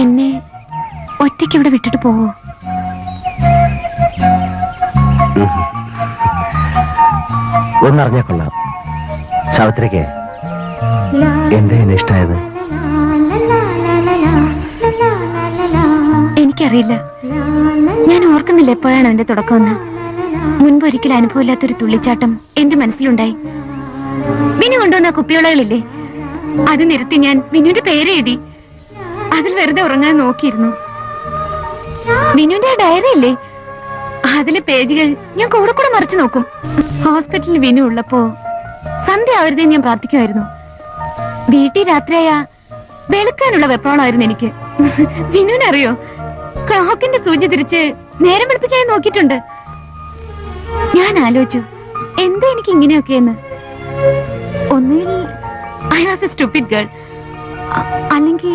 എന്നെ ഒറ്റയ്ക്ക് ഇവിടെ വിട്ടിട്ട് പോവോ? ഒന്നറിഞ്ഞാ കൊള്ളാം. സാവിത്രിക്ക് എന്താ എന്നെ ഇഷ്ടായത്? എനിക്കറിയില്ല. ഞാൻ ഓർക്കുന്നില്ല എപ്പോഴാണ് എന്റെ തുടക്കമെന്ന് മുൻപ് ഒരിക്കലും അനുഭവമില്ലാത്തൊരു തുള്ളിച്ചാട്ടം എന്റെ മനസ്സിലുണ്ടായി. വിനു കൊണ്ടുവന്ന കുപ്പിയോളകളില്ലേ അത് നിരത്തി ഞാൻ വിനുവിന്റെ പേരെഴുതി അതിൽ വെറുതെ ഉറങ്ങാൻ നോക്കിയിരുന്നു. വിനുവിന്റെ ആ ഡയറി ഇല്ലേ? അതിലെ പേജുകൾ ഞാൻ കൂടെ കൂടെ മറിച്ചു നോക്കും. ഹോസ്പിറ്റലിൽ വിനു ഉള്ളപ്പോ സന്ധ്യ ആവരുതേ ഞാൻ പ്രാർത്ഥിക്കുമായിരുന്നു. വീട്ടിൽ രാത്രിയായ വെളുക്കാനുള്ള വെപ്പാളായിരുന്നു എനിക്ക്. വിനുവിനറിയോ ക്ലോക്കിന്റെ സൂചി തിരിച്ച് നേരം വെളുപ്പിക്കാൻ നോക്കിയിട്ടുണ്ട്. ഞാൻ ആലോചിച്ചു എന്താ എനിക്ക് ഇങ്ങനെയൊക്കെയെന്ന്. ഒന്നുകിൽ I was a stupid girl അല്ലെങ്കിൽ